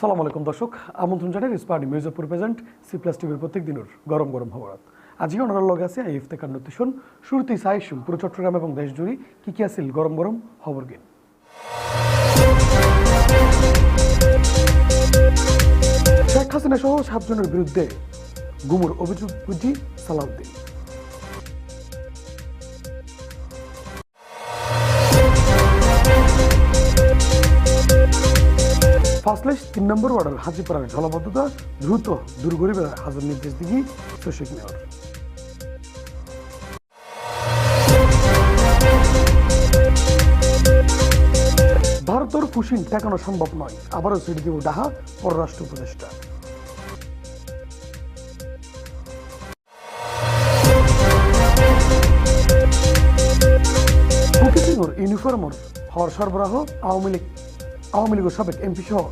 আসসালামু আলাইকুম দর্শক। আমন্ত্রণ জানাই রিসপার্টি মির্জাপুর প্রেজেন্ট সি প্লাস টিভির প্রত্যেক দিনের গরম গরম খবরাত। আজকে ওনার লগে আছে এই ইফতেকার নতুন শুরুতেই সাইসুম পুরো চট্টগ্রাম এবং দেশ জুড়ে কি কি আছিল গরম গরম খবর গিন শেখ হাসিনা সহ সাতজনের বিরুদ্ধে গুমুর অভিযোগ বুঝি সালাউদ্দিন। ফাসলেশ তিন নম্বর ওয়ার্ডের হাজিপাড়ার জলবদ্ধতা দ্রুত দূর হাজার নির্দেশ মেয়র ভারতের কুশিন ঠেকানো সম্ভব নয়। আবারও ছেড়ে দেব ডাহা, পররাষ্ট্র উপদেষ্টা। ইউনিফর্মর হওয়ার সরবরাহ আওয়ামী লীগ আওয়ামী লীগের সাবেক এমপি সহ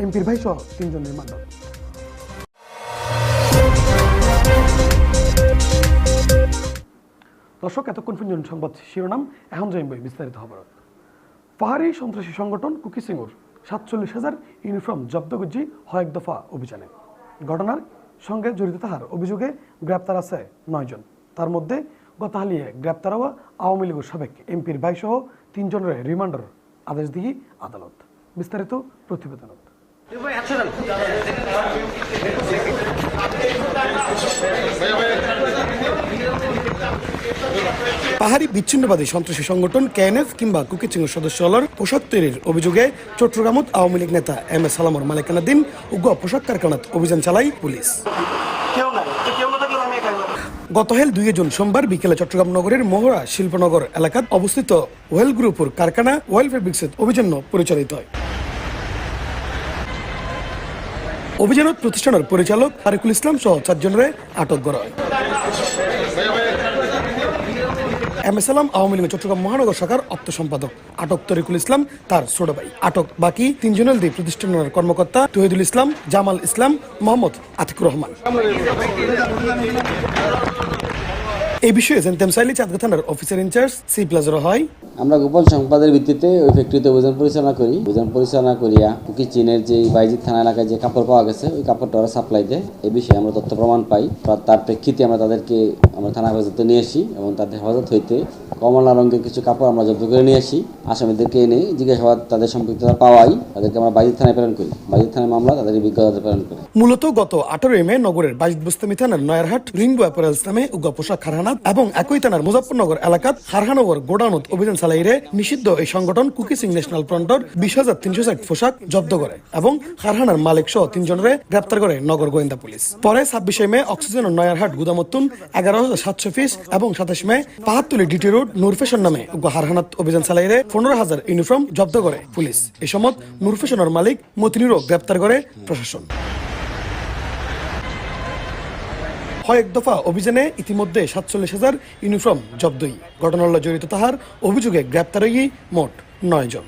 এমপির ভাই সহ তিনজনের মান্ডল দর্শক, এতক্ষণ পর্যন্ত সংবাদ শিরোনাম, এখন যাইব বিস্তারিত খবর। পাহাড়ি সন্ত্রাসী সংগঠন কুকিসিংহর সাতচল্লিশ হাজার ইউনিফর্ম জব্দ করছি হয়েক দফা অভিযানে। ঘটনার সঙ্গে জড়িত তাহার অভিযোগে গ্রেপ্তার আছে নয়জন তার মধ্যে গত হালিয়ে গ্রেপ্তার হওয়া আওয়ামী লীগের সাবেক এমপির ভাই সহ তিনজনের রিমান্ডার আদেশ দিয়ে আদালত। বিস্তারিত প্রতিবেদনত। পাহাড়ি বিচ্ছিন্নবাদী সন্ত্রাসী সংগঠন কেএনএফ কিংবা কুকিচিংয়ের সদস্য হলার পোশাক তৈরির অভিযোগে চট্টগ্রামত আওয়ামী লীগ নেতা এম এস সালামর মালিকানাধীন উগ্র পোশাক কারখানাত অভিযান চালায় পুলিশ। গত হেল দুই জুন সোমবার বিকেলে চট্টগ্রাম নগরের মোহরা শিল্পনগর এলাকাত অবস্থিত ওয়েল গ্রুপের কারখানা ওয়েল ফেব্রিক্সের অভিযান পরিচালিত হয় অভিযানত প্রতিষ্ঠানের পরিচালক তারিকুল ইসলাম সহ চারজনের আটক করা হয়। এম এস আলম আওয়ামী লীগের চট্টগ্রাম মহানগর শাখার অর্থ সম্পাদক আটক তরিকুল ইসলাম, তার ছোট ভাই। আটক বাকি তিনজনের দিয়ে প্রতিষ্ঠানের কর্মকর্তা তহিদুল ইসলাম, জামাল ইসলাম, মোহাম্মদ আতিকুর রহমান। এই বিষয়ে জানতাম চাইলে চাঁদগা থানার অফিসার ইনচার্জ সি প্লাজার হয়। আমরা গোপন সংবাদের ভিত্তিতে ওই ফ্যাক্টরিতে অভিযান পরিচালনা করি। অভিযান পরিচালনা করিয়া কুকি চীনের যে বাইজিৎ থানা এলাকায় যে কাপড় পাওয়া গেছে ওই কাপড়টা ওরা সাপ্লাই দেয়। এই বিষয়ে আমরা তথ্য প্রমাণ পাই। তার প্রেক্ষিতে আমরা তাদেরকে আমরা থানা হেফাজতে নিয়ে আসি এবং তাদের হেফাজত হইতে কমলা রঙের কিছু কাপড় আমরা জব্দ করে নিয়ে আসি। আসামিদেরকে এনে জিজ্ঞাসাবাদ তাদের সম্পৃক্ততা পাওয়াই তাদেরকে আমরা বাইজিৎ থানায় প্রেরণ করি। বাইজিৎ থানায় মামলা তাদের বিজ্ঞতা প্রেরণ করি। মূলত গত আঠারোই মে নগরের বাইজিদ বুস্তামি থানার নয়ারহাট রিঙ্গু অ্যাপারেলস নামে উগ্র পোশাক খারহানাত এবং একই থানার মুজাফরনগর এলাকাত খারহানগর গোডাউনত অভিযান চালাইরে নিষিদ্ধ এই সংগঠন কুকি সিং ন্যাশনাল ফ্রন্টর বিশ হাজার তিনশো ষাট পোশাক জব্দ করে এবং খারহানার মালিক সহ তিনজনের গ্রেপ্তার করে নগর গোয়েন্দা পুলিশ। পরে ছাব্বিশে মে অক্সিজেন নয়ারহাট গুদামতুন এগারো হাজার সাতশো পিস এবং সাতাশ মে পাহাত্তলি ডিটি রোড নুরফেশন নামে হারহানাত অভিযান চালাইরে পনেরো হাজার ইউনিফর্ম জব্দ করে পুলিশ। এ সময় নুরফেশনের মালিক মতিনুরও গ্রেপ্তার করে প্রশাসন। কয়েক দফা অভিযানে ইতিমধ্যে সাতচল্লিশ হাজার ইউনিফর্ম জব্দই। ঘটনার জড়িত তাহার অভিযোগে গ্রেপ্তার হই মোট নয় জন।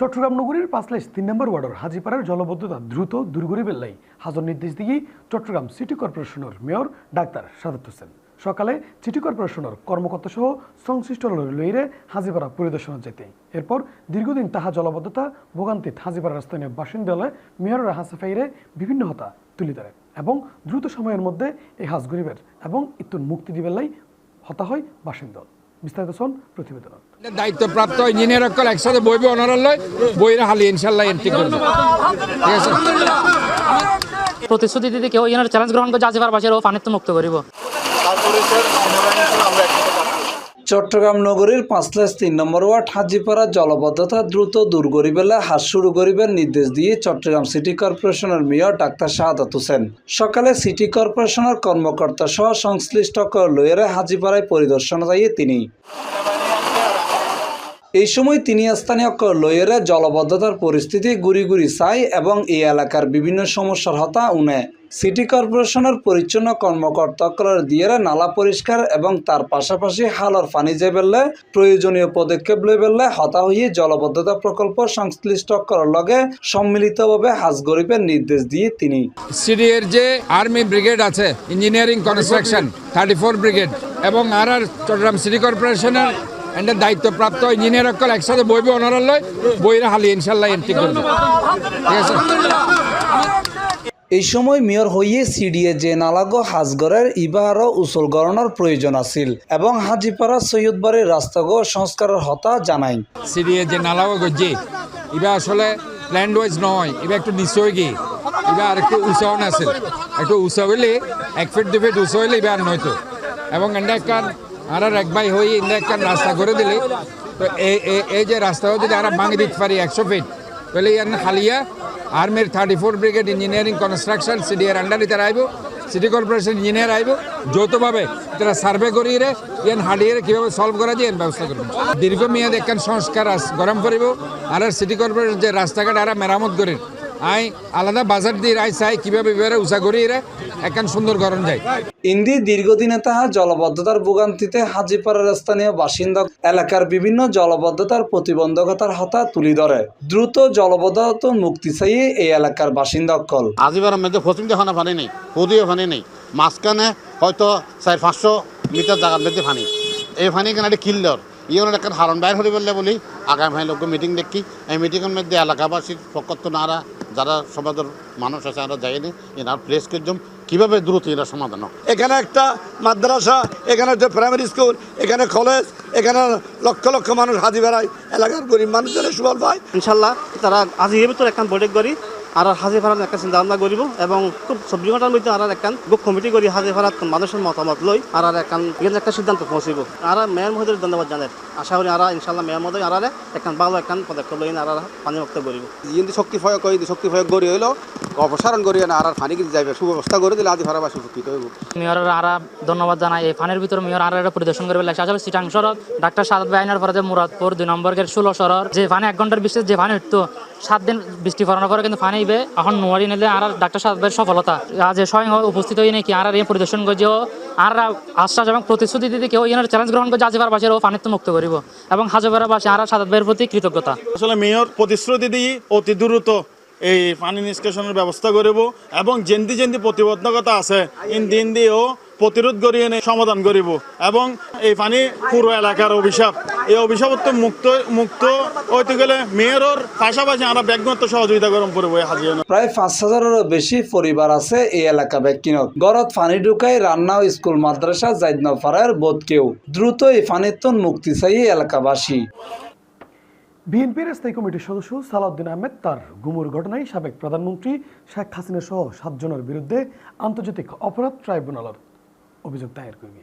চট্টগ্রাম নগরীর পাঁচলাইশ তিন নম্বর ওয়ার্ডের হাজিপাড়ার জলবদ্ধতা দ্রুত দূর করে বেল্লাই। হাজর নির্দেশ দিয়ে চট্টগ্রাম সিটি কর্পোরেশনের মেয়র ডাক্তার সাদাত হোসেন। সকালে সিটি কর্পোরেশনের কর্মকর্তা সহ সংশ্লিষ্ট লইরে হাজিপাড়া পরিদর্শন যেতে। এরপর দীর্ঘদিন তাহা জলবদ্ধতা ভোগান্তিত হাজিপাড়ার স্থানীয় বাসিন্দালয় মেয়রের হাসে বিভিন্ন হতা তুলে ধরে এবং দ্রুত সময়ের মধ্যে এই হাজ গরিবের এবং ইত্যুর মুক্তি দিবে লাই হতা হয় বাসিন্দা বিস্তারিত শোন প্রতিবেদন দায়িত্বপ্রাপ্ত ইঞ্জিনিয়ার সকল একসাথে বইবে অনারালয় বইরা হালি ইনশাল্লাহ এন্ট্রি করবে ঠিক আছে? প্রতিশ্রুতি দিতে কেউ এনার চ্যালেঞ্জ গ্রহণ করে আজিবার বাসের ও পানিতে মুক্ত করিব। চট্টগ্রাম নগরীর পাঁচলাস তিন নম্বর ওয়ার্ড, হাজিপাড়া জলবদ্ধতা দ্রুত দূর করিবেলে হাত শুরু করিবেন নির্দেশ দিয়ে চট্টগ্রাম সিটি কর্পোরেশনের মেয়র ডাক্তার শাহাদাত হোসেন। সকালে সিটি কর্পোরেশনের কর্মকর্তা সহ সংশ্লিষ্ট লইয়ারে হাজিপাড়ায় পরিদর্শন যাইয়ে তিনি। এই সময় তিনি স্থানীয় লইয়ের জলবদ্ধতার পরিস্থিতি গুড়ি গুড়ি চাই এবং এই এলাকার বিভিন্ন সমস্যার হতা উনে। সিটি কর্পোরেশনের পরিচ্ছন্ন কর্মকর্তাকলের দিয়ে নালা পরিষ্কার এবং তার পাশাপাশি হালর পানি যে বেললে, প্রয়োজনীয় পদক্ষেপ লই বেললে হতা হয়ে জলবদ্ধতা প্রকল্প সংশ্লিষ্ট করার লগে সম্মিলিতভাবে হাজ গরিবের নির্দেশ দিয়ে তিনি। সিডিএর যে আর্মি ব্রিগেড আছে, engineering construction, thirty four brigade এবং আর আর চট্টগ্রাম সিটি কর্পোরেশনের এন্ড দায়িত্বপ্রাপ্ত ইঞ্জিনিয়ার অকল একসাথে বইবে ওনারা লয় বইরা হালি ইনশাল্লাহ এন্ট্রি করবে ঠিক আছে। এই সময় মেয়র হইয়ে সিডিএ যে নালাগো হাজগরের ইবাহার উসল গণনার প্রয়োজন আছিল এবং হাজিপাড়া সৈয়দবাড়ির রাস্তাগো সংস্কারের হতা জানাই। সিরিয়ে যে নালাও গজ্জি ইবা আসলে প্ল্যান্ড ওয়াইজ নয় এবার একটু নিচে হয়ে গিয়ে এবার আর একটু উঁচাও আছে একটু উঁচা হইলে এক ফিট দু ফিট উঁচা হইলে এবার নয়তো। এবং এন্ডা একখান আর এক ভাই হয়ে এন্ডা একখান রাস্তা করে দিলে। তো এই যে রাস্তাও যদি আর ভাঙে দিতে পারি একশো ফিট তাহলে ইয়ান হালিয়া আর্মির thirty four brigade engineering construction CDR আন্ডারে তারা আইব সিটি কর্পোরেশন ইঞ্জিনিয়ার আইব, যৌথভাবে তারা সার্ভে করিয়ে ইয়ান হালিয়ে কীভাবে সলভ করা যায় ব্যবস্থা করবে। দীর্ঘমেয়াদ একখান সংস্কার গরম করিব, আর সিটি কর্পোরেশন যে রাস্তাঘাট আর মেরামত করে আই আলাদা বাজার দিয়ে আই চাই কীভাবে এবারে উষা করিয়ে রে একখান সুন্দর গরম যায় ইন্দি দীর্ঘদিনে তাহা জলবদ্ধতার ভোগান্তিতে হাজিপাড়ার স্থানীয় বাসিন্দা এলাকার বিভিন্ন জলবদ্ধতার প্রতিবন্ধকতার হতা তুলি ধরে। দ্রুত জলবদ্ধতা মুক্তি চাইয়ে এই এলাকার বাসিন্দা অকল। আজিবার মধ্যে পশ্চিম দিকে পানি নেই পূর্বীয় পানি নেই মাঝখানে হয়তো চার পাঁচশো মিটার জায়গার মধ্যে পানি এই পানি কেন একটা কিল্লর ইয়ে একটা হারণ বাইর হয়ে বললে বলি আগামী ভাই লোক মিটিং দেখি। এই মিটিংয়ের মধ্যে এলাকাবাসীর পক্ষ নারা যারা সমাজের মানুষ আছে আমরা যাইনি এনার প্লেস করছম কীভাবে দ্রুত এরা সমাধান হোক? এখানে একটা মাদ্রাসা এখানে একটা প্রাইমারি স্কুল এখানে কলেজ এখানে লক্ষ লক্ষ মানুষ হাজি বেড়ায়। এলাকার গরিব মানুষজনের সুফল পায়। ইনশাল্লাহ তারা আজি এর ভিতর একখান বৈঠক করি। আর হাজি ফারাত একটা চিন্তা ভাবনা করিব এবং খুব চব্বিশ ঘণ্টার মধ্যে আর একখান গ্রুপ কমিটি করি হাজি ফারাত মানুষের মতামত লই আর আর একখান এখানে একটা সিদ্ধান্ত পৌঁছিব আর মেয়র মহোদয়ের ধন্যবাদ জানাই আশা করি আর ইনশাল্লাহ মেয়র মহোদয় আর একখান ভালো একখান পদক্ষেপ লই আর পানি মুক্ত করিব ইন্দি শক্তি প্রয়োগ করে শক্তি প্রয়োগ করি হইল অপসারণ করিয়ে না আর আর ফানি কিন্তু যাইবে সুব্যবস্থা করে দিলে আদি ভাড়াবাসী উপকৃত হইব মেয়রের আরা ধন্যবাদ জানাই এই ফানের ভিতরে মেয়র আর একটা পরিদর্শন করে লাগছে আসলে সিটাং সড়ক ডাক্তার সাদ বাইনার পরে যে মুরাদপুর দুই নম্বর গেট ষোলো সরর যে ফানে এক ঘণ্টার বিশেষ যে ফানে উঠতো সাত দিন বৃষ্টি পড়ানোর পরে কিন্তু ফানে ইবে এখন নোয়ারি নিলে আর ডাক্তার সাহেবের সফলতা। আজ স্বয়ং উপস্থিত হয়ে নাকি আর পরিদর্শন করছে ও আর আশ্বাস এবং প্রতিশ্রুতি দিতে কেউ এনার চ্যালেঞ্জ গ্রহণ করে আজিবার বাসের ও পানিত্ব মুক্ত করিব এবং হাজার বাসে আর সাহেবের প্রতি কৃতজ্ঞতা। আসলে মেয়র প্রতিশ্রুতি দিয়ে অতি দ্রুত এই পানি নিষ্কাশনের ব্যবস্থা করিব এবং যেন্দি যেন্দি প্রতিবদ্ধকতা আছে ইন দিন দিয়েও প্রতিরোধ করিয়ে এনে সমাধান করিব। এবং এই পানি পুরো এলাকার অভিশাপ। এই অভিশাপত্ব মুক্ত মুক্ত হইতে গেলে মেয়রের পাশাপাশি আমরা ব্যক্তিগত সহযোগিতা গরম করব এই হাজিয়া প্রায় পাঁচ হাজারেরও বেশি পরিবার আছে এই এলাকা ব্যক্তিনত গড়ত পানি ঢুকাই রান্না স্কুল মাদ্রাসা জাইদ নফারের বোধ কেউ দ্রুত এই পানিত্বন মুক্তি চাই এলাকাবাসী। বিএনপির স্থায়ী কমিটির সদস্য সালাউদ্দিন আহমেদ তার গুমুর ঘটনায় সাবেক প্রধানমন্ত্রী শেখ হাসিনা সহ সাতজনের বিরুদ্ধে আন্তর্জাতিক অপরাধ ট্রাইব্যুনালের অভিযোগ দায়ের করবে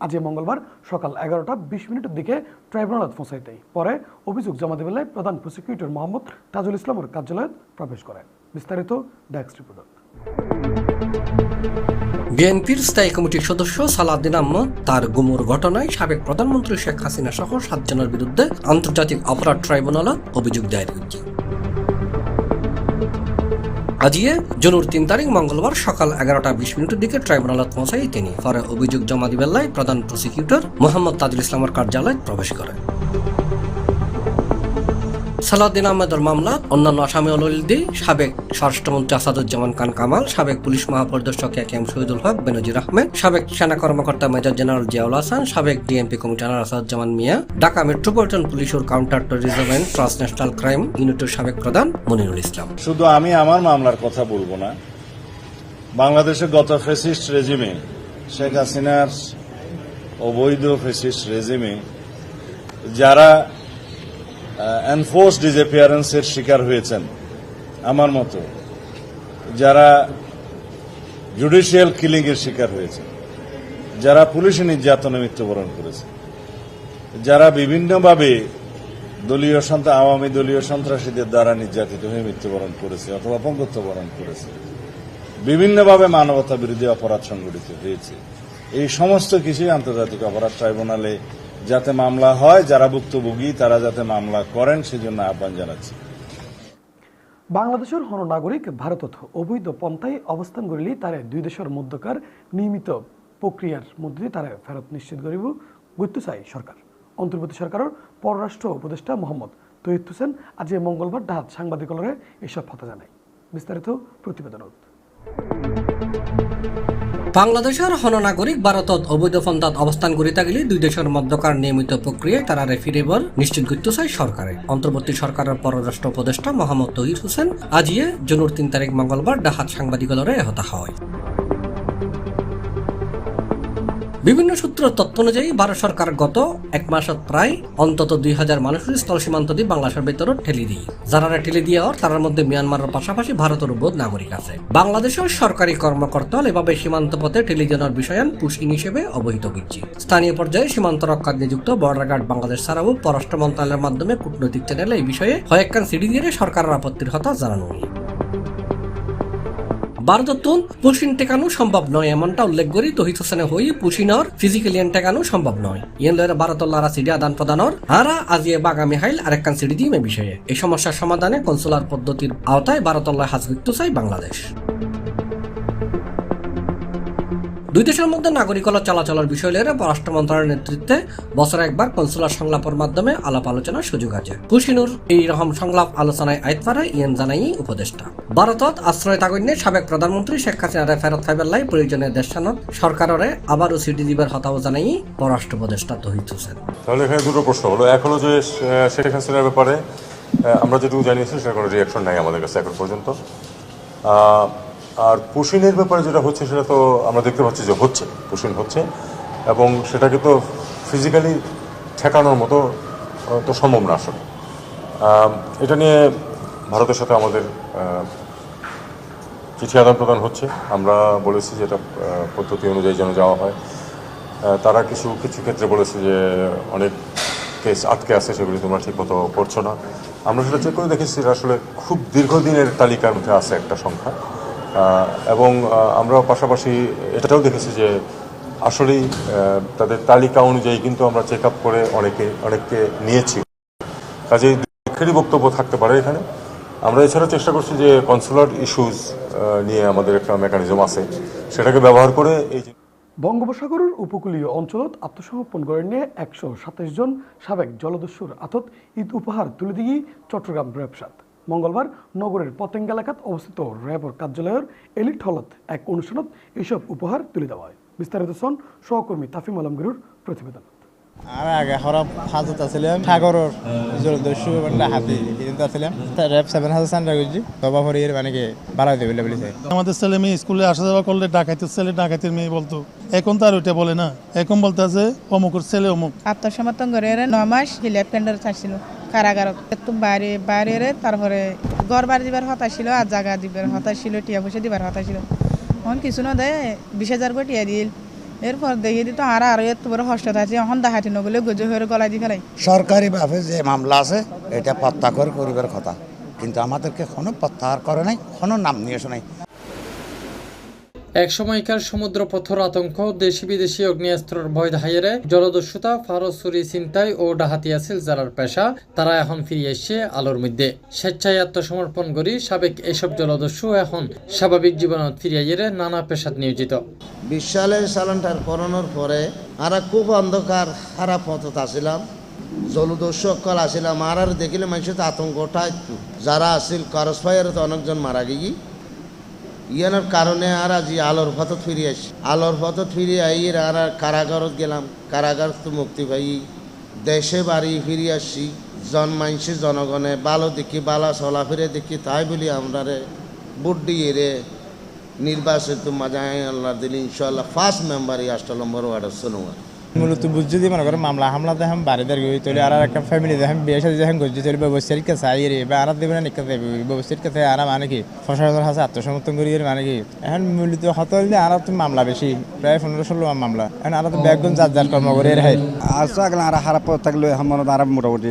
আজ মঙ্গলবার সকাল এগারোটা বিশ মিনিটের দিকে ট্রাইব্যুনালত পৌঁছাইতেই পরে অভিযোগ জমা দেবেলে প্রধান প্রসিকিউটর মোহাম্মদ তাজুল ইসলামের কার্যালয়ে প্রবেশ করে বিস্তারিত ডেস্ক রিপোর্ট বিএনপির স্থায়ী কমিটির সদস্য সালাদ্দিন আহমদ তার গুমুর ঘটনায় সাবেক প্রধানমন্ত্রী শেখ হাসিনা সহ সাতজনের বিরুদ্ধে আন্তর্জাতিক অপরাধ ট্রাইব্যুনালত অভিযোগ দায়ের হয়েছে আজিয়ে জুনুর তিন তারিখ মঙ্গলবার সকাল এগারোটা বিশ মিনিটের দিকে ট্রাইব্যুনালত পৌঁছায় তিনি। পরে অভিযোগ জমা দিবেলায় প্রধান প্রসিকিউটর মোহাম্মদ তাজুল ইসলামের কার্যালয়ে প্রবেশ করেন সালাউদ্দিন আহমেদের মামলা, অন্যান্য আসামি অলদি সাবেক স্বরাষ্ট্রমন্ত্রী আসাদুজ্জামান খান কামাল, সাবেক police মহাপরিদর্শক A K M Shahidul Haque, Benazir Ahmed, সাবেক সেনা কর্মকর্তা মেজর জেনারেল জিয়াউল হাসান, সাবেক DMP commissioner Asaduzzaman Mia, Dhaka metropolitan পুলিশের counter terrorism and transnational crime ইউনিটের সাবেক প্রধান মনিরুল ইসলাম। শুধু আমি আমার মামলার কথা বলব না, বাংলাদেশের গত ফেসিস্ট রেজিমে শেখ হাসিনার অবৈধ ফেসিস্ট রেজিমে যারা এনফোর্স ডিসঅ্যাপিয়ারেন্সের শিকার হয়েছেন, আমার মতো। যারা জুডিশিয়াল কিলিংয়ের শিকার হয়েছে যারা পুলিশি নির্যাতনে মৃত্যুবরণ করেছে যারা বিভিন্নভাবে দলীয় সন্ত্রাস আওয়ামী দলীয় সন্ত্রাসীদের দ্বারা নির্যাতিত হয়ে মৃত্যুবরণ করেছে অথবা পঙ্গত্ব বরণ করেছে, বিভিন্নভাবে মানবতা বিরোধী অপরাধ সংঘটিত হয়েছে। এই সমস্ত কিছুই আন্তর্জাতিক অপরাধ ট্রাইব্যুনালে যাতে মামলা হয়, যারা ভুক্তভোগী, তারা যাতে মামলা করেন, সেজন্য আহ্বান জানাচ্ছি। বাংলাদেশের হন নাগরিক ভারতত অবৈধ পন্থায় অবস্থান করিলে তারে দুই দেশের মধ্যকার নিয়মিত প্রক্রিয়ার মধ্যে তারা ফেরত নিশ্চিত করিব গুরুত্ব চাই সরকার। অন্তর্বর্তী সরকারের পররাষ্ট্র উপদেষ্টা মোহাম্মদ তহিদ হোসেন আজ মঙ্গলবার ডাহাত সাংবাদিকলরে এসব কথা জানায়। বিস্তারিত প্রতিবেদনত বাংলাদেশের হননাগরিক ভারতত অবৈধ ফন্দাত অবস্থান করে থাকলে দুই দেশের মধ্যকার নিয়মিত প্রক্রিয়ায় তারা রেফিরেবল নিশ্চিত করতে চায় সরকারে। অন্তর্বর্তী সরকারের পররাষ্ট্র উপদেষ্টা মোহাম্মদ তহির হোসেন আজিয়ে জুনুর তিন তারিখ মঙ্গলবার ডাহাত সাংবাদিকলরে এহতা হয়। বিভিন্ন সূত্র তথ্য অনুযায়ী ভারত সরকার গত এক মাসত প্রায় অন্তত দুই হাজার মানুষের স্থল সীমান্ত দিয়ে বাংলাদেশের ভেতরে ঠেলি দিয়ে। যারা ঠেলি দিয়ে আর তার মধ্যে মিয়ানমারের পাশাপাশি ভারতের বোধ নাগরিক আছে। বাংলাদেশের সরকারি কর্মকর্তা এভাবে সীমান্ত পথে ঠেলি জানার বিষয়ান পুশিন হিসেবে অবহিত করছি স্থানীয় পর্যায়ে সীমান্ত রক্ষার নিযুক্ত বর্ডার গার্ড বাংলাদেশ ছাড়াও পররাষ্ট্র মন্ত্রণালয়ের মাধ্যমে কূটনৈতিক চ্যানেলে এই বিষয়ে কয়েকখান সিডি দিয়ে সরকারের আপত্তির কথা জানানো হয়। ভারতত্বন পুশিন টেকানো সম্ভব নয়, এমনটা উল্লেখ করি তহিত হোসেনে হই পুশিনর ফিজিক্যালিয়ান টেকানো সম্ভব নয় ইয়েন লয়ের ভারতল্লারা সিডি আদান প্রদানর আরা আজিয়ে বাগা মিহাইল আরেকখান সিডি দিয়ে বিষয়ে এই সমস্যার সমাধানে কনসুলার পদ্ধতির আওতায় ভারতল্লায় হাজ করতে চাই বাংলাদেশ দুই দেশের মধ্যে নাগরিকতা চলাচলের বিষয় লইয়ে পররাষ্ট্র মন্ত্রণালয়ের নেতৃত্বে বছরে একবার কনসুলার সংলাপের মাধ্যমে আলাপ আলোচনার সুযোগ আছে। কুশিনুর এই রকম সংলাপ আলোচনায় আইত পারে ইয়েন জানাই উপদেষ্টা। ভারতত আশ্রয় তাগন্যে সাবেক প্রধানমন্ত্রী শেখ হাসিনারে ফেরত ফাইবার প্রয়োজনে দেশানত সরকারের আবারও সিডি দিবার হতাও জানাই পররাষ্ট্র উপদেষ্টা তহিদ হোসেন। তাহলে এখানে দুটো প্রশ্ন হলো হলো যে শেখ হাসিনার ব্যাপারে আমরা যেটুকু জানিয়েছি সেটা কোনো রিয়াকশন নাই আমাদের কাছে এখন পর্যন্ত। আর পুশিনের ব্যাপারে যেটা হচ্ছে, সেটা তো আমরা দেখতে পাচ্ছি যে হচ্ছে পুশিন হচ্ছে, এবং সেটাকে তো ফিজিক্যালি ঠেকানোর মতো তো সম্ভব না আসলে। এটা নিয়ে ভারতের সাথে আমাদের চিঠি আদান প্রদান হচ্ছে। আমরা বলেছি যে এটা পদ্ধতি অনুযায়ী যেন যাওয়া হয়। তারা কিছু কিছু ক্ষেত্রে বলেছে যে অনেক কেস আটকে আছে, সেগুলি তোমরা ঠিক মতো করছ না। আমরা সেটা চেক করে দেখেছি আসলে খুব দীর্ঘদিনের তালিকার মধ্যে আছে একটা সংখ্যা। এবং আমরা পাশাপাশি এটাও দেখেছি যে আসলেই তাদের তালিকা অনুযায়ী কিন্তু আমরা চেক আপ করে অনেকে, অনেককে নিয়েছি। কাজেই দুঃখেরই বক্তব্য থাকতে পারে এখানে। আমরা এছাড়া চেষ্টা করছি যে কনসুলার ইস্যুজ নিয়ে আমাদের একটা মেকানিজম আছে। সেটাকে ব্যবহার করে এই বঙ্গোপসাগরের উপকূলীয় অঞ্চলত আত্মসমর্পণ করে নিয়ে একশো সাতাশ জন সাবেক জলদস্যুর আতত ঈদ উপহার তুলে দিয়ে চট্টগ্রাম র্যাবসাত মঙ্গলবার নগরের পতেঙ্গ এলাকাত অবস্থিত র্যাবর কার্যালয়ের এলিট হলত এক অনুষ্ঠানত এসব উপহার তুলে দেওয়া হয়। বিস্তারিত সন সহকর্মী তাফিম আলমগীরুর প্রতিবেদন আর আগে হরব হাজত আছিলাম সাগরের জলদস্যু মানে হাতি কিন্তু আছিলাম। র্যাব সেভেন হাজার তবা মানে কি বাড়াই দেবে বলেছে। আমাদের ছেলে মেয়ে স্কুলে আসা যাওয়া করলে ডাকাতের ছেলে ডাকাতের মেয়ে বলতো এখন তো আর ওইটা বলে না। এখন বলতে আছে অমুকের ছেলে অমুক। আত্মসমর্পণ করে এরা ন মাস হিলেপ কেন্দ্রে থাকছিল কারাগার একটু বাইরে বাইরে তারপরে ঘর বাড়ি দিবার হতা ছিল আর জায়গা দিবার হতা ছিল, টিয়া পয়সা দিবার হতা ছিল। এখন কিছু না দেয় বিশ হাজার করে টিয়া দিল। এরপর দেখিয়ে দিত আর, আরও এত বড় হস্ত আছে। এখন দেখাটি নগলে গজে হয়ে গলায় দি ফেলাই। সরকারিভাবে যে মামলা আছে, এটা প্রত্যাহার করিবার কথা। কিন্তু আমাদেরকে কোনো প্রত্যাহার করে নাই, কোনো নাম নিয়ে শোনাই সময়কার সমুদ্রপথর আতঙ্ক দেশি বিদেশি অগ্নিয়াস্ত্রের ভয় ধাইয়েরে জলদস্যুতা, ফারসুরি চিন্তায় ও ডাহাতি আছিল যারার পেশা। তারা এখন ফিরে এসছে আলোর মধ্যে। স্বেচ্ছায় আত্মসমর্পণ করি সাবেক এসব জলদস্যু এখন স্বাভাবিক জীবনত ফিরিয়ে নানা পেশাত নিয়োজিত। বিশ সালের সালানটার করোনার পরে আমরা খুব অন্ধকার খারাপ পথত আসিলাম। জলদস্যু অকল আসিলাম, আর আর দেখিলে মানুষের আতঙ্কটা যারা আসিল করস অনেকজন মারা গিয়ে ইয়ানোর কারণে আর আজি আলোর পথত ফিরে আসি। আলোর পথত ফিরে আই আর আর কারাগারত গেলাম। কারাগার তো মুক্তি পাই। দেশে বাড়ি ফিরে আসছি জন মানসি জনগণে। ভালো দেখি, বালা চলাফিরে দেখি, তাই বলি আমরা রে ভোট দিয়ে রে। নির্বাচিত মাজায় আল্লাহ দিল ইনশাল্লাহ ফার্স্ট মেম্বার এই আষ্ট নম্বর ওয়ার্ডের সোনোয়ার। মূলত বুঝছি দিয়ে মনে করেন মামলা হামলা দেখাম বাড়ি দাঁড়িয়ে গই তৈরি আর একটা ফ্যামিলি দেখাম বিয়ে সাথে দেখাম গজি তৈরি ব্যবস্থার কাছে আই রে বা আর দেবে না ব্যবস্থার কাছে আর মানে কি? প্রশাসনের কাছে আত্মসমর্পণ করি মানে কি? এখন মূলত হতল আর তো মামলা বেশি প্রায় পনেরো ষোলো মামলা। এখন আর তো ব্যাগগুন যার যার কর্ম করে এর হাই আর তো আগলা আর খারাপ থাকলে আমার আর মোটামুটি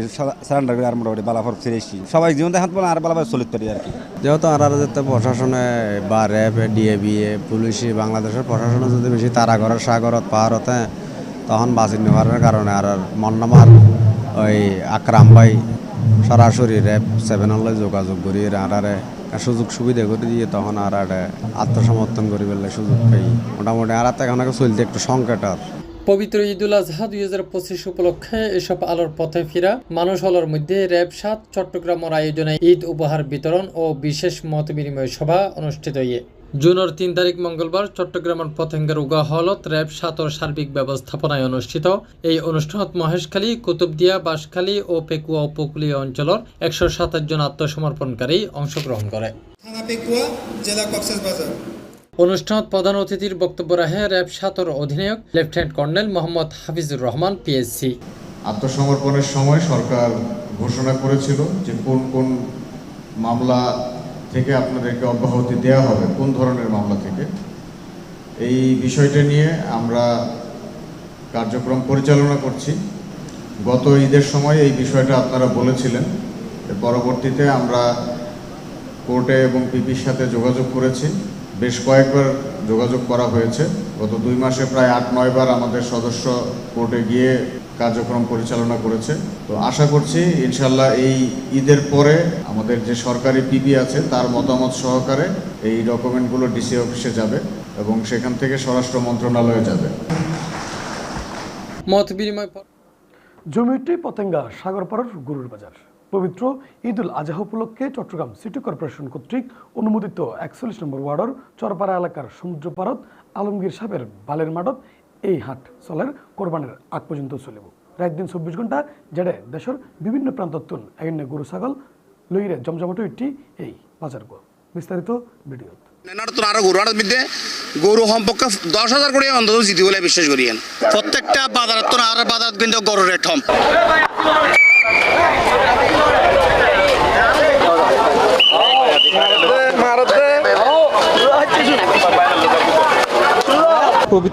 সারেন্ডার করে আর মোটামুটি বালাফর ফিরেছি সবাই জীবন দেখাত বলে আর বালাফর চলিত পারি আর কি। যেহেতু আর যাতে প্রশাসনে বা র্যাব ডিএবি পুলিশি বাংলাদেশের প্রশাসনে যদি বেশি তারা ঘরের সাগরত পাহাড়তে তখন বাজি নেওয়ার কারণে আর মন্নামার ওই আকরাম ভাই সরাসরি র্যাব সেভেনলৈ যোগাযোগ করি আরারে সুযোগ সুবিধা করে দিয়ে তখন আর আত্মসমর্থন করি পেলে সুযোগ পাই। মোটামুটি আর এখন চলতে একটু সংকট আর। পবিত্র ঈদুল আজহা দুই হাজার পঁচিশ উপলক্ষে এসব আলোর পথে ফিরা মানুষ হলোর মধ্যে র্যাব সাত চট্টগ্রামের আয়োজনে ঈদ উপহার বিতরণ ও বিশেষ মত বিনিময় সভা অনুষ্ঠিত ইয়ে জুনের তিন তারিখ মঙ্গলবার চট্টগ্রামের পতেঙ্গের উগা হলত র্যাব সাতর সার্বিক ব্যবস্থাপনায় অনুষ্ঠিত। এই অনুষ্ঠানত মহেশখালী কুতুবদিয়া বাঁশখালী ও পেকুয়া উপকূলীয় অঞ্চলের একশো সাতাশ জন আত্মসমর্পণকারী অংশগ্রহণ করে। অনুষ্ঠানত প্রধান অতিথির বক্তব্য রাখে র্যাব সাতর অধিনায়ক lieutenant colonel Mohammad Hafizur Rahman PSC আত্মসমর্পণের সময় সরকার ঘোষণা করেছিল যে কোন কোন মামলা থেকে আপনাদেরকে অব্যাহতি দেওয়া হবে, কোন ধরনের মামলা থেকে? এই বিষয়টা নিয়ে আমরা কার্যক্রম পরিচালনা করছি। গত ঈদের সময় এই বিষয়টা আপনারা বলেছিলেন। পরবর্তীতে আমরা কোর্টে এবং পিপির সাথে যোগাযোগ করেছি। বেশ কয়েকবার যোগাযোগ করা হয়েছে। গত দুই মাসে প্রায় আট নয়বার আমাদের সদস্য কোর্টে গিয়ে কার্যক্রম পরিচালনা করেছে। তো আশা করছি ইনশাল্লাহ এই ঈদের পরে আমাদের যে সরকারি পিবি আছে তার মতামত সহকারে এই ডকুমেন্টগুলো ডিসি অফিসে যাবে এবং সেখান থেকে স্বরাষ্ট্র মন্ত্রণালয়ে যাবে। মত বিনিময় জমিটি পতেঙ্গা সাগরপাড়ার গরুর বাজার। পবিত্র ঈদ উল আজহা উপলক্ষে চট্টগ্রাম সিটি কর্পোরেশন কর্তৃক অনুমোদিত একচল্লিশ নম্বর ওয়ার্ডের চরপাড়া এলাকার সমুদ্রপাড়ত আলমগীর সাহেবের বালের মাডত এই হাট চলের কোরবানের আগ পর্যন্ত চলিব। রাত দিন চব্বিশ ঘণ্টা যেটা দেশের বিভিন্ন প্রান্তত এগন্য গরু, ছাগল লইরে জমজমাটো একটি এই বাজার গো বিস্তারিত ভিডিও আরও গরু মধ্যে গরু সম্পর্কে দশ হাজার করে অন্তত জিতি বলে বিশ্বাস করিয়েন। প্রত্যেকটা বাজারত আর বাজারত কিন্তু গরুর রেট হম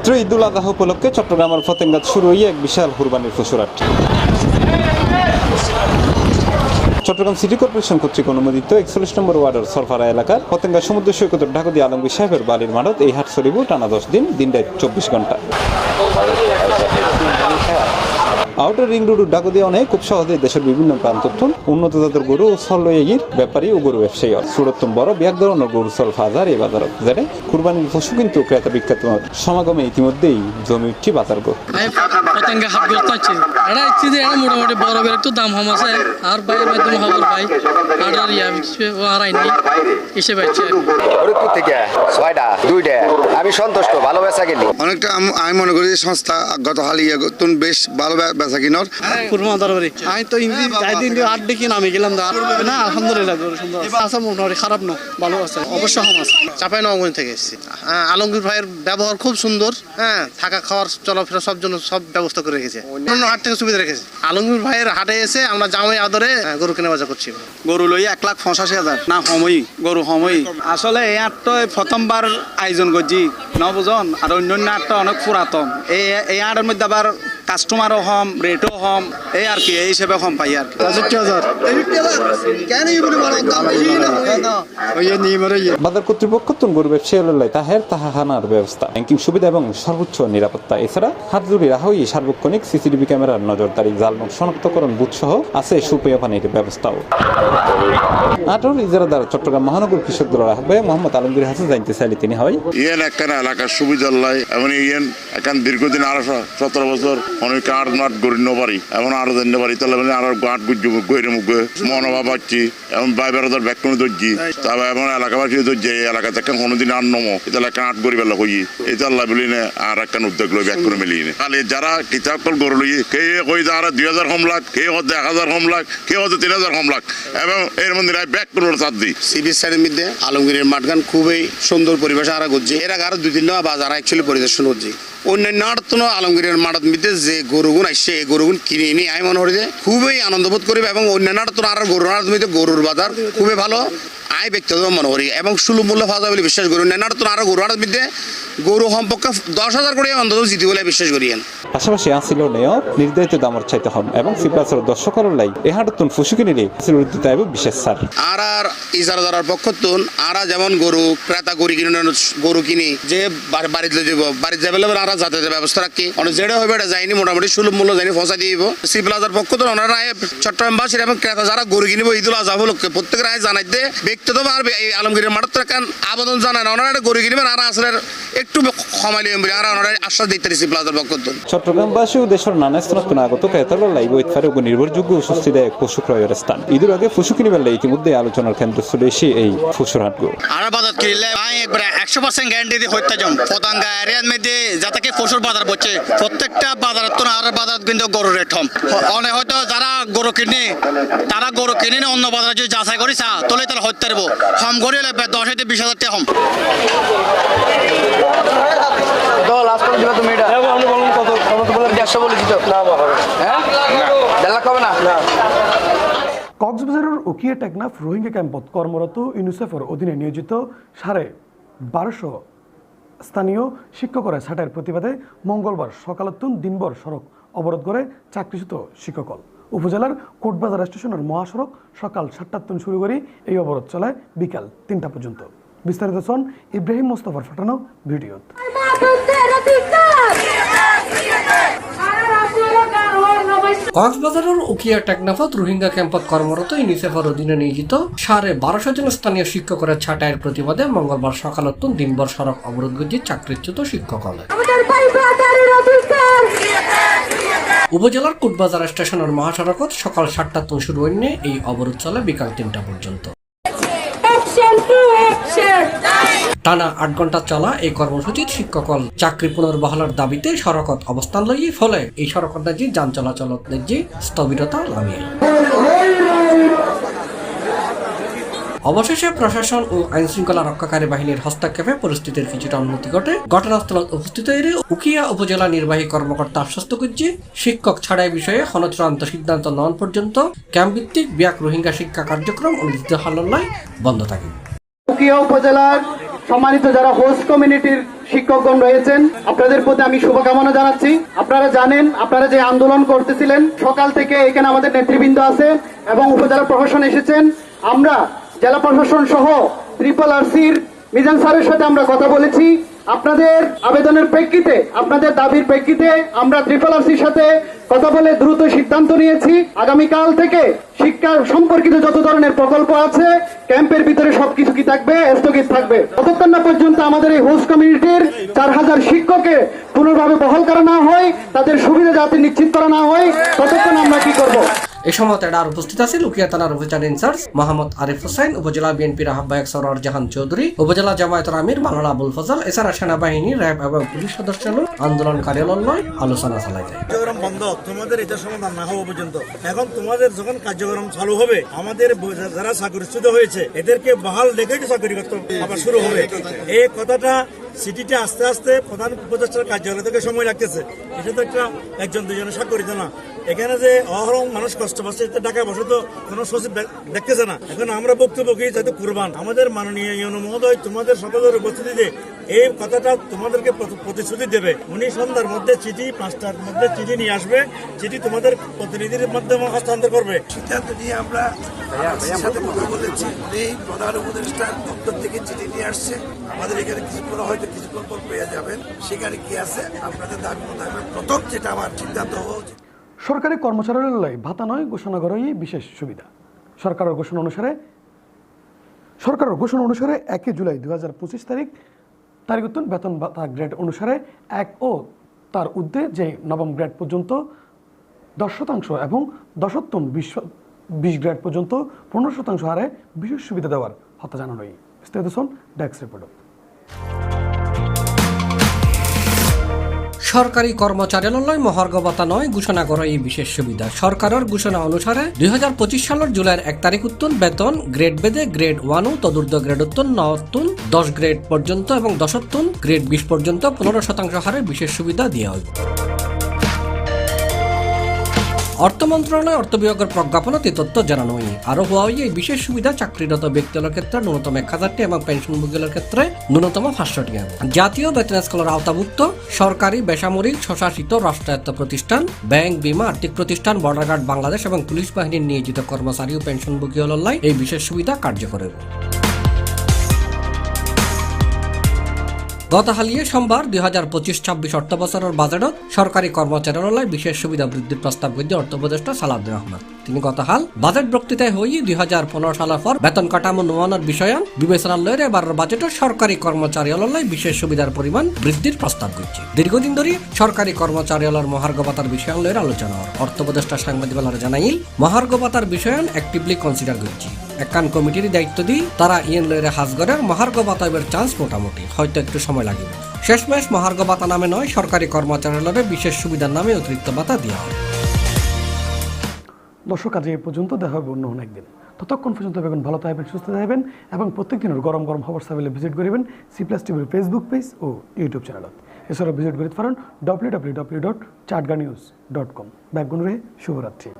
পবিত্র ঈদুল আজহা উপলক্ষে চট্টগ্রামের ফতেঙ্গাত শুরু হয়ে এক বিশাল কুরবানির ফসুরাট। চট্টগ্রাম সিটি কর্পোরেশন কর্তৃক অনুমোদিত একচল্লিশ নম্বর ওয়ার্ডের সরফারা এলাকার পতেঙ্গা সমুদ্র সৈকতের ঢাকুদি আলমগীর সাহেবের বালির মাঠত এই হাট চলিব টানা দশ দিন দিন রাত চব্বিশ ঘণ্টা। আউটার রিং রোড দিয়ে অনেক, খুব সহজে দেশের বিভিন্ন প্রান্ত উন্নত জাতের গরু ও সল ব্যাপারী ও গরু ব্যবসায়ী সুরত্তম বড় বিয়াক ধরনের গরু সল বাজার এই বাজার। যেটা কুরবানির পশু কিন্তু ক্রেতা বিখ্যাত সমাগমে ইতিমধ্যেই জমি উঠছে বাজার গো এটা ইচ্ছে যে এটা মোটামুটি বড় বের একটু দাম কম আছে। আর বাইরের মাধ্যমে হবার ভাই আর আর ইয়া ও আর আইনি এসে পাচ্ছে ফরিদপুর থেকে ছয়টা দুইটা। আমি সন্তুষ্ট ভালো বেচা গেলি অনেকটা আমি মনে করি যে সংস্থা গত হালি তুমি বেশ ভালো বেচা কিনর। কুরমা দরবারি। আমি তো ইন্দি যাই দিন আট দেখি নামে গেলাম না আলহামদুলিল্লাহ সুন্দর আছে আচ্ছা মোটামুটি খারাপ না ভালো আছে অবশ্য হাম আছে। চাপাই নগর থেকে এসেছি। হ্যাঁ আলমগীর ভাইয়ের ব্যবহার খুব সুন্দর হ্যাঁ থাকা খাওয়ার চলাফেরা সব জন্য সব ব্যবস্থা করে রেখেছে। অন্য হাট থেকে সুবিধা রেখেছে। আলমগীর ভাইয়ের হাটে এসে আমরা জামাই আদরে গরু কেনা বাজা করছি গরু লই এক লাখ পঁচাশি হাজার। না সময় গরু সময় আসলে এই আটটা প্রথমবার আয়োজন করছি। নবজন আর অন্য অন্য আটটা অনেক পুরাতন। এই এই আটের মধ্যে আবার কাস্টমারও হম রেটও হম এই আর কি এই হিসেবে কম পাই আর কি। পঁয়ষট্টি হাজার। বাজার কর্তৃপক্ষ তুন গরু ব্যবসায়ী তাহের তাহা হানার ব্যবস্থা। ব্যাংকিং সুবিধা এবং সর্বোচ্চ নিরাপত্তা। এছাড়া হাত জুড়ি রাহই সার্বক্ষণিক সিসিটিভি ক্যামেরার নজরদারি জালমুখ শনাক্তকরণ বুথ সহ আছে সুপেয় পানির ব্যবস্থাও। আটর ইজারাদার চট্টগ্রাম মহানগর কৃষক দলের আহ্বায়ক মোহাম্মদ আলমগীর হাসান জানতে চাইলে তিনি হয় ইয়েন একখান এলাকার সুবিধা লাই এবং ইয়েন এখন দীর্ঘদিন আরও সতেরো বছর অনেক আট মাঠ গড়ি নবারি এমন আরও দিন পারি তাহলে মানে আরও গাঁট গুজ মুখ মনোভাব পাচ্ছি এবং বাই বেড়াদার ব্যাগ ধরছি তারপর এমন এলাকাবাসী ধরছি এই এলাকা থেকে কোনোদিন আর নমো। এটা একটা আট গড়ি বেলা হই। এটা আল্লাহ বলি না আর একখান উদ্যোগ লই ব্যাগ করে মিলিয়ে নে। খালি যারা কিতাব কল গরু লই, কে কই তারা দুই হাজার কম লাখ, কে হতে এক হাজার কম লাখ, কে হতে তিন হাজার কম লাখ, এবং এর মধ্যে ব্যাক করে চাপ দিই। সিবিএস সাইডের মধ্যে আলমগীরের মাঠগান খুবই সুন্দর পরিবেশ আরা করছে এর আগে আরও দুই তিন বাজার অ্যাকচুয়ালি পরিদর্শন করছে অন্যান্য আড়তন আলমগীরের মাঠ মধ্যে যে গরুগুন আসছে, এই গরুগুন কিনে এনে আমি মনে করি যে খুবই আনন্দ বোধ এবং অন্যান্য আড়তন আর গরুর আড়ত গরুর বাজার খুবই ভালো। আই ব্যক্তিগত মনে করি। এবং সুলভ মূল্য পাওয়া যাবে বলে বিশ্বাস করি। অন্যান্য আড়তন আরও গরু আড়ত মধ্যে গরু সম্পর্কে দশ হাজার করে অন্তত জিতি বলে বিশ্বাস করি। পাশাপাশি আসিল নেয় নির্ধারিত দামর চাইতে হন এবং সিপ্রাসের দর্শকর লাই এ হাটতুন ফুসু হবে বিশেষ সার আর আর পক্ষতুন আরা যেমন গরু ক্রেতা গরু কিনে গরু কিনি যে বাড়িতে যাব বাড়িতে যাবে আর যাতায়াতের ব্যবস্থা রাখি। অনেক যেটা হবে এটা যায়নি মোটামুটি সুলভ মূল্য যায়নি পৌঁছা দিব। সি প্লাজার পক্ষতুন ওনারা চট্টগ্রামবাসীর এবং ক্রেতা যারা গরু কিনিব ঈদুল আজহা উপলক্ষে প্রত্যেকের আয় জানাই দে ব্যক্তিগত আর এই আলমগীরের মাঠত একখান আবেদন জানান ওনারা একটা গরু কিনবেন আর আসলে একটু একটু কমাই লিবেন বলে আর ওনারা আশ্বাস দিতে দিচ্ছি প্লাজার পক্ষ। চট্টগ্রামবাসী ও দেশের নানা স্থানত আগত ক্রেতারা লাইব ইতফারে ও নির্ভরযোগ্য স্বস্তিদায়ক পশু ক্রয়ের স্থান। ঈদের আগে পশু কিনিবার লাই ইতিমধ্যে আলোচনার কেন্দ্র চলে এসে এই পশুর হাটগুলো আর বাজার কিনলে একশো পার্সেন্ট গ্যারান্টি দিয়ে হইতে যাম পতাঙ্গা এরিয়ার মধ্যে যাতে প্রচুর বাজার বসছে প্রত্যেকটা বাজারের তো আর বাজার কিন্তু গরুর রেট হম অনেক হয়তো যারা গরু কিনে তারা গরু কিনে নিয়ে অন্য বাজারে যদি যাচাই করি চা তোলে তারা হইতে পারব। হম গড়ি হলে দশ হইতে বিশ হাজার টাকা হম দিবা হ্যাঁ না। কক্সবাজারের উকিয়া টেকনাফ রোহিঙ্গা ক্যাম্পত কর্মরত ইউনিসেফের অধীনে নিয়োজিত সাড়ে বারোশো স্থানীয় শিক্ষকরা ছাঁটাইয়ের প্রতিবাদে মঙ্গলবার সকালতুন দিনভর সড়ক অবরোধ করে চাকরিচ্যুত শিক্ষকল। উপজেলার কোটবাজার স্টেশনের মহাসড়ক সকাল সাতটাতুন শুরু করে এই অবরোধ চলায় বিকাল তিনটা পর্যন্ত। বিস্তারিত শোন ইব্রাহিম মোস্তফার ফাটানো ভিডিও। কক্সবাজারের উকিয়া টেকনাফত রোহিঙ্গা ক্যাম্পত কর্মরত ইউনিসেফের অধীনে নিয়োজিত সাড়ে বারোশো জন স্থানীয় শিক্ষকের ছাঁটাইয়ের প্রতিবাদে মঙ্গলবার সকালতুন দিনভর সড়ক অবরোধ গজি চাকরিচ্যুত শিক্ষক হলে উপজেলার কুটবাজার স্টেশনের মহাসড়কত সকাল সাতটা তো শুরু হইনে এই অবরোধ চলে বিকাল তিনটা পর্যন্ত। টানা আট ঘণ্টা চলা এই কর্মসূচির শিক্ষকল চাকরি পুনর্বহালের দাবিতে সড়কত অবস্থান লইয়ে ফলে এই সড়কত যে যান চলাচল যে স্থবিরতা নামিয়ে। অবশেষে প্রশাসন ও আইন শৃঙ্খলা রক্ষাকারী বাহিনীর হস্তক্ষেপে পরিস্থিতির কিছুটা উন্নতি ঘটে। ঘটনাস্থলত উপস্থিত হয়ে উকিয়া উপজেলা নির্বাহী কর্মকর্তা আশ্বস্ত করছে, শিক্ষক ছাড়াই বিষয়ে হনচূড়ান্ত সিদ্ধান্ত নন পর্যন্ত ক্যাম্প ভিত্তিক ব্যাক রোহিঙ্গা শিক্ষা কার্যক্রম অনুষ্ঠিত হাল্লাই বন্ধ থাকে। উকিয়া উপজেলার সম্মানিত যারা হোস্ট কমিউনিটির শিক্ষকগণ রয়েছেন, আপনাদের প্রতি আমি শুভকামনা জানাচ্ছি। আপনারা জানেন, আপনারা যে আন্দোলন করতেছিলেন, সকাল থেকে এখানে আমাদের নেতৃবৃন্দ আছে এবং উপজেলা প্রশাসন এসেছেন। আমরা জেলা প্রশাসন সহ ত্রিপল আরসির মিজান স্যারের সাথে আমরা কথা বলেছি। আপনাদের আবেদনের প্রেক্ষিতে, আপনাদের দাবির প্রেক্ষিতে আমরা ত্রিপল আরসির সাথে কথা বলে দ্রুত সিদ্ধান্ত নিয়েছি। আগামীকাল থেকে শিক্ষা সম্পর্কিত যত ধরনের প্রকল্প আছে, ক্যাম্পের ভিতরে সবকিছু কি থাকবে, স্থগিত থাকবে। ততক্ষণ না পর্যন্ত আমাদের এই হোস্ট কমিউনিটির চার হাজার শিক্ষককে পুনর্ভাবে বহাল করা না হয়, তাদের সুবিধা যাতে নিশ্চিত করা না হয়, ততক্ষণ আমরা কি করব? এই সময় তারা উপস্থিত আছে। লুকিয়া থানার অভিযান ইনচার্জ মোহাম্মদ আরিফ হোসেন, উপজেলা বিএনপির আহ্বায়ক সরোয়ার জাহান চৌধুরী, উপজেলা জামায়াতের আমির মাওলানা আবুল ফজল, এছাড়া সেনাবাহিনী র্যাব এবং পুলিশ সদস্য আন্দোলনকারী লয় আলোচনা চালায় যায়। কার্যক্রম বন্ধ, তোমাদের এটা সমাধান না হওয়া পর্যন্ত। এখন তোমাদের যখন কার্যক্রম চালু হবে, আমাদের যারা চাকরিচ্যুত হয়েছে, এদেরকে বহাল রেখে চাকরি করতে আবার শুরু হবে। এই কথাটা সিটিতে আস্তে আস্তে প্রধান উপদেষ্টার কার্যালয় থেকে সময় লাগতেছে। এটা তো একটা একজন দুজনের স্বাক্ষরিত না? এখানে যে অহরম মানুষ কষ্ট পাচ্ছে, এটা ঢাকায় বসে তো কোনো সচিব দেখতেছে না। এখন আমরা বক্তব্য কি যাতে কুরবান। আমাদের মাননীয় ইউনো মহোদয় তোমাদের সকলের উপস্থিতিতে এই কথাটা তোমাদেরকে প্রতিশ্রুতি দেবে। উনি সন্ধ্যার মধ্যে চিঠি, পাঁচটার মধ্যে চিঠি নিয়ে আসবে। চিঠি তোমাদের প্রতিনিধির মাধ্যমে হস্তান্তর করবে। সিদ্ধান্ত নিয়ে আমরা সাথে কথা বলেছি। এই প্রধান উপদেষ্টার দপ্তর থেকে চিঠি নিয়ে আসছে। আমাদের এখানে কিছুক্ষণ হয়তো কিছুক্ষণ পর পেয়ে যাবেন, সেখানে কি আছে? আপনাদের দাবি মোতাবেক প্রথম যেটা আমার সিদ্ধান্ত হওয়া সরকারি কর্মচারীর ভাতা নয়, ঘোষণা করাই বিশেষ সুবিধা। সরকারের ঘোষণা অনুসারে সরকারের ঘোষণা অনুসারে একই জুলাই দু হাজার পঁচিশ তারিখ তারিখ উত্তন বেতন ভাতা গ্রেড অনুসারে এক ও তার ঊর্ধ্বে যে নবম গ্রেড পর্যন্ত দশ শতাংশ এবং দশোত্তম বিশ বিশ গ্রেড পর্যন্ত পনেরো শতাংশ হারে বিশেষ সুবিধা দেওয়ার কথা জানানো হয় বিস্তারিত শোন ডেস্ক রিপোর্ট। সরকারি কর্মচারীলয় মহার্ঘ ভাতা নয়, ঘোষণা করা এই বিশেষ সুবিধা। সরকারের ঘোষণা অনুসারে দুই হাজার পঁচিশ সালের জুলাইয়ের এক তারিখ উত্তন বেতন গ্রেড বেদে গ্রেড ওয়ান ও তদুর্ধ গ্রেড উত্তন নতুন দশ গ্রেড পর্যন্ত এবং দশোত্তন গ্রেড বিশ পর্যন্ত পনেরো শতাংশ হারে বিশেষ সুবিধা দেওয়া হবে অর্থ মন্ত্রণালয়, অর্থ বিভাগের প্রজ্ঞাপনত এই তথ্য জানানো হয়নি আরও হওয়া এই বিশেষ সুবিধা চাকরিরত ব্যক্তিদের ক্ষেত্রে ন্যূনতম এক হাজারটি এবং পেনশনভোগীদের ক্ষেত্রে ন্যূনতম পাঁচশোটি জাতীয় বেতন স্কেলের আওতাভুক্ত সরকারি বেসামরিক স্বশাসিত রাষ্ট্রায়ত্ত প্রতিষ্ঠান, ব্যাংক বিমা, আর্থিক প্রতিষ্ঠান, বর্ডার গার্ড বাংলাদেশ এবং পুলিশ বাহিনীর নিয়োজিত কর্মচারী ও পেনশনভোগী হলাই এই বিশেষ সুবিধা কার্যকর হবে গত হালিয়ে সোমবার দুই হাজার পঁচিশ ছাব্বিশ অর্থ বছরের বাজেটত সরকারি কর্মচারীরা বিশেষ সুবিধা বৃদ্ধির প্রস্তাব করছে অর্থ উপদেষ্টা সালাউদ্দিন আহমদ। তিনি গতকাল বাজেট বক্তৃতায় হই দুই হাজার পনেরো সালের পর বেতন কাঠামো উন্নয়নের বিষয়ান বিবেচনা লয়ে এবারের বাজেটে সরকারি কর্মচারী বিশেষ সুবিধার পরিমাণ বৃদ্ধির প্রস্তাব করছে। দীর্ঘদিন ধরে সরকারি কর্মচারী মহার্ঘ ভাতার বিষয়ান লয়ের আলোচনা। হয় অর্থ উপদেষ্টা সাংবাদিক জানাইল, মহার্ঘ ভাতার বিষয়ান অ্যাক্টিভলি কনসিডার করছে। একান কমিটির দায়িত্ব দিই, তারা ইয়েন লয়ের হাজগরের মহার্ঘ বাতাবের চান্স মোটামুটি, হয়তো একটু সময় লাগবে। শেষমেশ মহার্ঘ ভাতা নামে নয়, সরকারি কর্মচারীদের বিশেষ সুবিধার নামে অতিরিক্ত ভাতা দেওয়া হয়। দর্শক কাজে এ পর্যন্ত দেখা হবে অন্য অনেক একদিন। ততক্ষণ পর্যন্ত দেখবেন ভালো থাকবেন, সুস্থ থাকবেন এবং প্রত্যেক দিনের গরম গরম খবর সাবিলে ভিজিট করবেন সি প্লাস টিভির ফেসবুক পেজ ও ইউটিউব চ্যানেলত এছাড়াও ভিজিট করতে পারেন W W W dot Chatga news dot com background রে শুভরাত্রি।